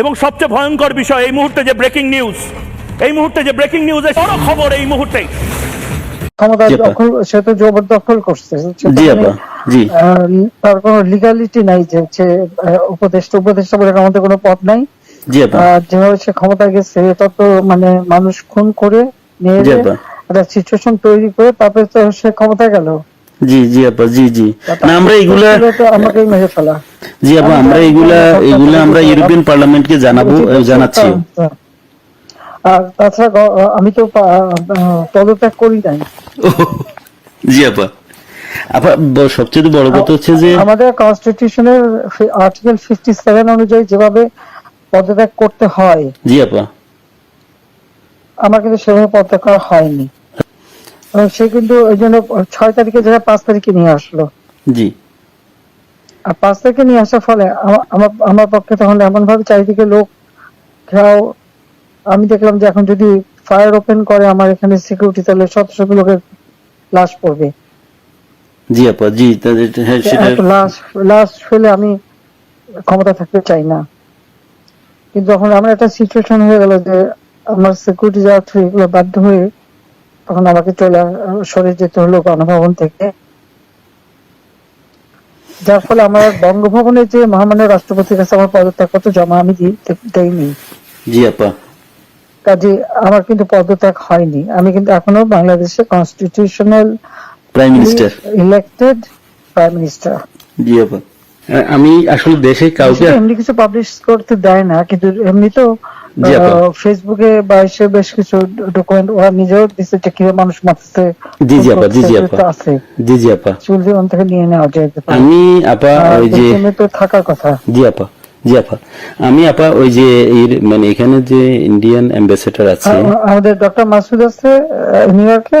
এবং সবচেয়ে ভয়ঙ্কর বিষয় এই মুহূর্তে যে ব্রেকিং নিউজ এই মুহূর্তে যে ব্রেকিং নিউজ বড় খবর এই মুহূর্তে ক্ষমতা দখল সে তো জবরদখল করছে জি মানে, আপা জি। তার কোনো লিগ্যালিটি নাই যে হচ্ছে উপদেষ্টা উপদেষ্টা বলে আমাদের কোনো পদ নাই। জি আপা। আর যেভাবে সে ক্ষমতা গেছে এটা তো মানে মানুষ খুন করে নিয়ে একটা সিচুয়েশন তৈরি করে তারপরে তো সে ক্ষমতা গেল। জি জি আপা জি জি। না আমরা এগুলা আমাকেই মেরে ফেলা। জি আপা আমরা এগুলা এগুলা আমরা ইউরোপিয়ান পার্লামেন্টকে জানাব জানাচ্ছি। আর তাছাড়া আমি তো পদত্যাগ করি নাই। জি আপা। আপা সবচেয়ে বড় কথা হচ্ছে যে আমাদের কনস্টিটিউশনের আর্টিকেল ফিফটি সেভেন অনুযায়ী যেভাবে পদত্যাগ করতে হয় জি আপা। আমার কিন্তু সেভাবে পদত্যাগ করা হয়নি। সে কিন্তু ওই জন্য ছয় তারিখে যারা পাঁচ তারিখে নিয়ে আসলো। জি। আর পাঁচ তারিখে নিয়ে আসার ফলে আমার আমার পক্ষে তখন এমন ভাবে চারিদিকে লোক ঘেরাও আমি দেখলাম যে এখন যদি ফায়ার ওপেন করে আমার এখানে সিকিউরিটি তাহলে শত শত লোকের লাশ পড়বে। জি আপা জি হ্যাঁ, লাশ লাশ ফেলে আমি ক্ষমতা থাকতে চাই না। কিন্তু যখন আমার একটা সিচুয়েশন হয়ে গেল যে আমার সিকিউরিটি থ্রু এগুলো বাধ্য হয়ে তখন আমাকে চলে সরে যেতে হলো গণভবন থেকে। যার ফলে আমার বঙ্গভবনে যে মহামান্য রাষ্ট্রপতির কাছে আমার পদত্যাগপত্র জমা আমি দেইনি। জি আপা। কাজে আমার কিন্তু পদত্যাগ হয়নি। আমি কিন্তু এখনও বাংলাদেশের constitutional prime minister elected prime minister জি আপা। আমি আসলে দেশে কাউকে এমনি কিছু পাবলিশ করতে দেয় না কিন্তু এমনি তো ফেসবুকে বা এসে বেশ কিছু ডকুমেন্ট ওরা নিজেও দিচ্ছে যে কীভাবে মানুষ মারছে জি জি আপা জি জি আপা। জি জি আপা। চুল দিয়ে থেকে নিয়ে নেওয়া যায় আমি আপা ওই যে তো থাকার কথা। জি আপা জি আপা। আমি আপা ওই যে মানে এখানে যে ইন্ডিয়ান অ্যাম্বাসেডর আছে আমাদের ডক্টর মাসুদ আছে নিউ ইয়র্কে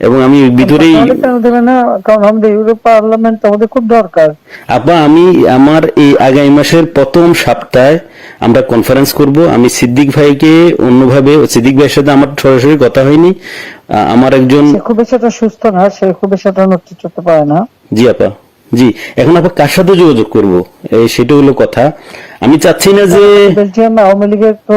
এবং আমি ভিতরেই কারণ আমাদের ইউরোপ পার্লামেন্ট আমাদের খুব দরকার। আপা আমি আমার এই আগামী মাসের প্রথম সপ্তাহে আমরা কনফারেন্স করব। আমি সিদ্দিক ভাইকে অন্যভাবে সিদ্দিক ভাইয়ের সাথে আমার সরাসরি কথা হয়নি। আমার একজন খুব বেশি সুস্থ না সে খুব বেশি নেতৃত্ব পারে না। জি আপা জি। এখন আপা কার সাথে যোগাযোগ করব? এই সেটা হলো কথা। আমি চাচ্ছি না যে বেলজিয়াম আওয়ামী লীগের তো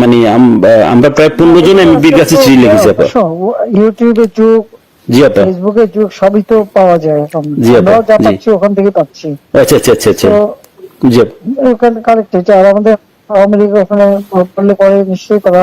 মানে আমরা প্রায় পনেরো জন আমি বিজ্ঞাসী চিঠি লিখেছি আপা। ইউটিউবের যুগ জি আপা। ফেসবুকের যুগ সবই তো পাওয়া যায় এখন। জি আপা, যা পাচ্ছি ওখান থেকে পাচ্ছি। আচ্ছা আচ্ছা আচ্ছা আচ্ছা। জি। ওখানে কারেক্ট হয়েছে। আর আমাদের আওয়ামী লীগ ওখানে পড়লে পরে নিশ্চয়ই তারা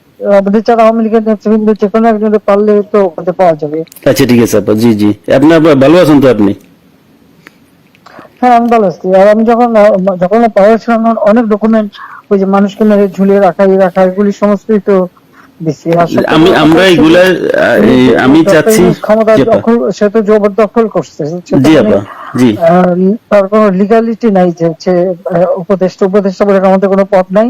আমাদের যারা আওয়ামী লীগের নেতৃবৃন্দ যে কোনো একজনে পারলে তো ওখানে পাওয়া যাবে। আচ্ছা ঠিক আছে আপা জি জি। আপনার ভালো আছেন তো আপনি? হ্যাঁ আমি ভালো আছি। আর আমি যখন যখন পাওয়ার অনেক ডকুমেন্ট ওই যে মানুষকে মেরে ঝুলিয়ে রাখা এই রাখা এগুলি আমি আমরা এগুলা আমি চাচ্ছি ক্ষমতা। দখল সে তো জবরদখল করছে। জি আপা জি। তার কোনো লিগালিটি নাই যে উপদেষ্টা উপদেষ্টা বলে আমাদের কোনো পথ নাই।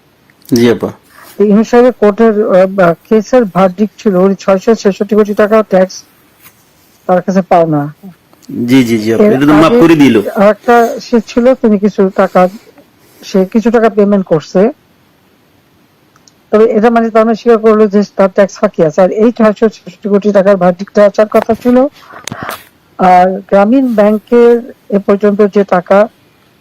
জি আপা। ইউনুস সাহেবের কোর্টের কেসের ভার্ডিক ছিল ওই ছয়শো ছেষট্টি কোটি টাকা ট্যাক্স তার কাছে জি জি জি এটা তো মাফ করে দিল। একটা সে ছিল তিনি কিছু টাকা সে কিছু টাকা পেমেন্ট করছে। তবে এটা মানে তার মানে স্বীকার করল যে তার ট্যাক্স ফাঁকি আছে। আর এই ছয়শো ছেষট্টি কোটি টাকার ভার্ডিকটা আসার কথা ছিল। আর গ্রামীণ ব্যাংকের এ পর্যন্ত যে টাকা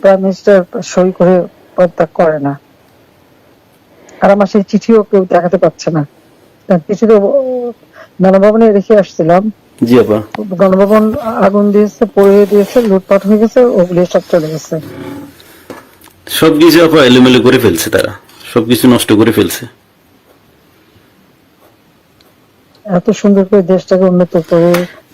প্রাইম মিনিস্টার সই করে পদত্যাগ করে না। আর আমার সেই চিঠিও কেউ দেখাতে পারছে না। চিঠি তো গণভবনে রেখে আসছিলাম। জি আপা। গণভবন আগুন দিয়েছে পড়িয়ে দিয়েছে লুটপাট হয়ে গেছে ওগুলি সব চলে গেছে। সবকিছু আপা এলোমেলো করে ফেলছে তারা। সবকিছু নষ্ট করে ফেলছে। এত সুন্দর করে দেশটাকে উন্নত করে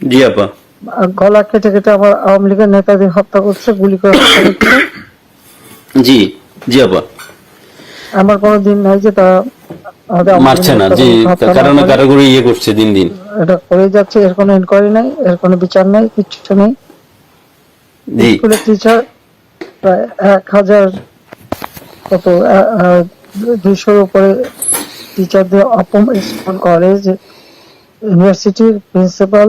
জি আপা। গলা কেটে কেটে আমার আওয়ামী লীগের নেতাদের হত্যা করছে গুলি করে হত্যা করছে। জি জি আপা। আমার কোনো দিন নাই যে আওয়ামী মারছে না জি কারণ। ইয়ে করছে দিন দিন। এটা করে যাচ্ছে এর কোনো ইনকোয়ারি নাই এর কোনো বিচার নাই কিচ্ছু নেই। স্কুলের টিচার প্রায় এক হাজার কত দুইশোর উপরে টিচারদের অপমান স্কুল কলেজ ইউনিভার্সিটির প্রিন্সিপাল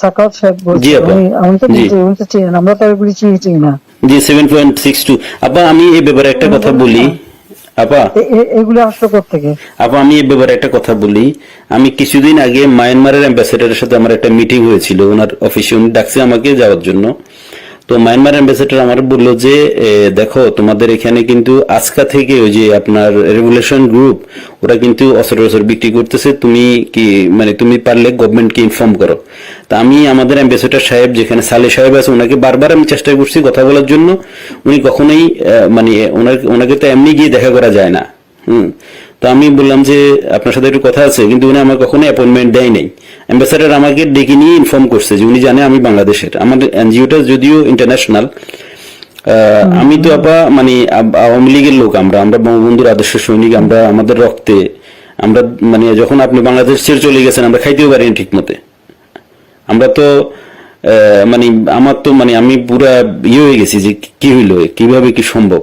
সাকাত সাহেব আপা। আমি তো উনি তো চিনেন আমরা তো এগুলি চিনি চিনি না। জি সেভেন পয়েন্ট সিক্স টু আপা আমি এই ব্যাপারে একটা কথা বলি। আপা। এগুলো এ- এগুলি আসলো থেকে আপা আমি এই ব্যাপারে একটা কথা বলি। আমি কিছুদিন আগে মায়ানমারের অ্যাম্বাসেডারের সাথে আমার একটা মিটিং হয়েছিল। ওনার অফিসে উনি ডাকছে আমাকে যাওয়ার জন্য। তো মায়ানমার অ্যাম্বাসেডার আমার বলল যে দেখো, তোমাদের এখানে কিন্তু আজকা থেকে ওই যে আপনার রেগুলেশন গ্রুপ ওরা কিন্তু অসর অসর বিক্রি করতেছে, তুমি কি মানে তুমি পারলে গভর্নমেন্টকে ইনফর্ম করো। তা আমি আমাদের অ্যাম্বাসেডার সাহেব, যেখানে সালে সাহেব আছে, ওনাকে বারবার আমি চেষ্টা করছি কথা বলার জন্য। উনি কখনোই মানে ওনাকে ওনাকে তো এমনি গিয়ে দেখা করা যায় না। হুম। তো আমি বললাম যে আপনার সাথে একটু কথা আছে, কিন্তু উনি আমার কখনো অ্যাপয়েন্টমেন্ট দেয় নাই। অ্যাম্বাসাডার আমাকে ডেকে নিয়ে ইনফর্ম করছে যে উনি জানে আমি বাংলাদেশের। আমাদের এনজিওটা যদিও ইন্টারন্যাশনাল আমি তো আপা মানে আওয়ামী লীগের লোক আমরা আমরা বঙ্গবন্ধুর আদর্শ সৈনিক, আমরা আমাদের রক্তে, আমরা মানে যখন আপনি বাংলাদেশ ছেড়ে চলে গেছেন, আমরা খাইতেও পারিনি ঠিক মতে আমরা তো মানে আমার তো মানে আমি পুরা ইয়ে হয়ে গেছি যে কি হইল, কীভাবে কি সম্ভব?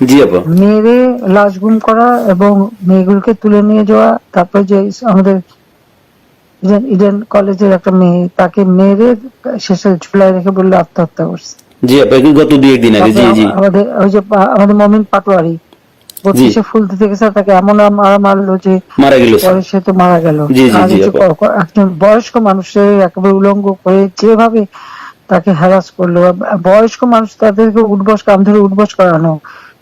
জি আপা। লাশ গুম করা এবং মেয়েগুলোকে তুলে নিয়ে যাওয়া তারপরে যে আমাদের ইডেন ইডেন কলেজের একটা মেয়ে তাকে মেরে শেষে ঝুলায় রেখে বলল আত্মহত্যা করছে। জি আপা গত দুই একদিন আগে জি জি। আমাদের ওই যে আমাদের মমিন পাটোয়ারি বত্রিশে ফুল দিতে গেছে তাকে এমন মারা মারলো যে মারা গেল পরে সে তো মারা গেল। একজন বয়স্ক মানুষের একেবারে উলঙ্গ করে যেভাবে তাকে হ্যারাস করল বয়স্ক মানুষ তাদেরকে উঠবস কাম ধরে উঠবস করানো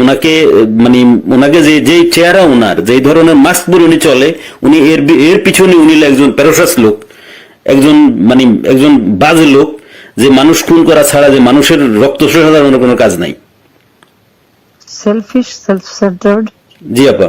ওনাকে মানে ওনাকে যে যেই চেহারা ওনার যেই ধরনের মাস্ক পরে উনি চলে উনি এর এর পিছনে উনি একজন প্যারোসাস লোক একজন মানে একজন বাজে লোক যে মানুষ খুন করা ছাড়া যে মানুষের রক্ত শোষণের অন্য কোনো কাজ নাই। সেলফিশ সেলফ সেন্টার্ড জি আপা।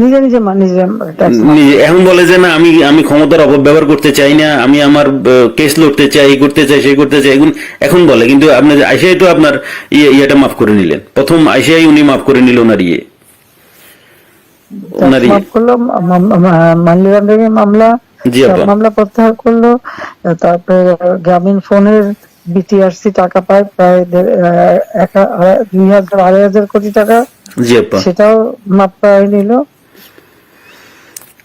নিজে নিজে নিজে এখন বলে যে না আমি আমি ক্ষমতার অপব্যবহার করতে চাই না আমি আমার কেস লড়তে চাই এই করতে চাই সেই করতে চাই এখন এখন বলে কিন্তু আপনার আইসিআই তো আপনার ইয়ে ইয়েটা মাফ করে নিলেন। প্রথম আইসিআই উনি মাফ করে নিল ওনার ইয়ে। ওনার ইয়ে। মামলা জি মামলা প্রত্যাহার করল তারপরে গ্রামীণ ফোনের বিটিআরসি টাকা পায় প্রায় দুই হাজার আড়াই হাজার কোটি টাকা। সেটাও মাপ পায় নিল।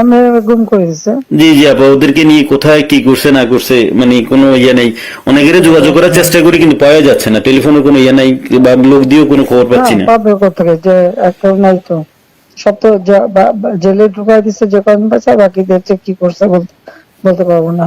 আমি গুম করে জি জি আপা ওদেরকে নিয়ে কোথায় কি করছে না করছে মানে কোনো ইয়ে নেই। অনেকের যোগাযোগ করার চেষ্টা করি কিন্তু পাওয়া যাচ্ছে না। টেলিফোনে কোনো ইয়ে নাই বা লোক দিয়েও কোনো খবর পাচ্ছি হ্যাঁ, না। পাবে কোথেকে? যে একটা নাই তো। সব তো জেলে ঢুকাই দিচ্ছে যে বাকিদের কি করছে বলতে বলতে পারব না।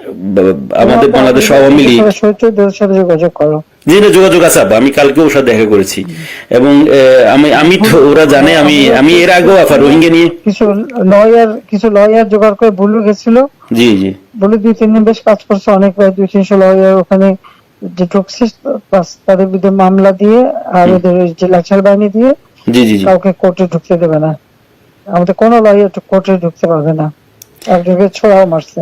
আমাদের বাংলাদেশ আওয়ামী লীগ সাথে যোগাযোগ করো। জি না যোগাযোগ আছে আমি কালকে ওর সাথে দেখা করেছি। এবং আমি আমি ওরা জানে আমি আমি এর আগেও আফা রোহিঙ্গা নিয়ে কিছু লয়ার কিছু লয়ার জোগাড় করে বুলু গেছিল। জি জি। বলে দুই তিন দিন বেশ কাজ করছে অনেক প্রায় দুই তিনশো লয়ার ওখানে যে বাস তাদের বিরুদ্ধে মামলা দিয়ে আর ওদের যে লাচার বাহিনী দিয়ে জি জি জি। কাউকে কোর্টে ঢুকতে দেবে না। আমাদের কোনো লয়ার কোর্টে ঢুকতে পারবে না। একজনকে ছোড়াও মারছে।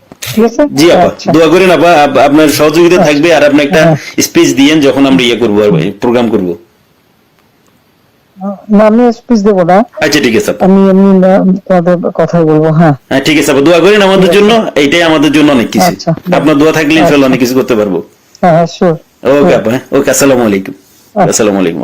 ঠিক আছে? জি আপা আচ্ছা। দোয়া করেন আপা আপনার সহযোগিতা থাকবে আর আপনি একটা স্পিচ দিয়েন যখন আমরা ইয়ে করব প্রোগ্রাম করব। না আমি স্পিচ দেবো না। আচ্ছা ঠিক আছে আমি এমনি তোমাদের কথা বলব হ্যাঁ। হ্যাঁ ঠিক আছে আপা দোয়া করেন আমাদের জন্য এইটাই আমাদের জন্য অনেক কিছু। আচ্ছা। আপনার দোয়া থাকলে ইনশাল্লাহ অনেক কিছু করতে পারব। হ্যাঁ শিওর ওকে আপা ওকে আসসালামু আলাইকুম। আচ্ছা। আসসালামু আলাইকুম।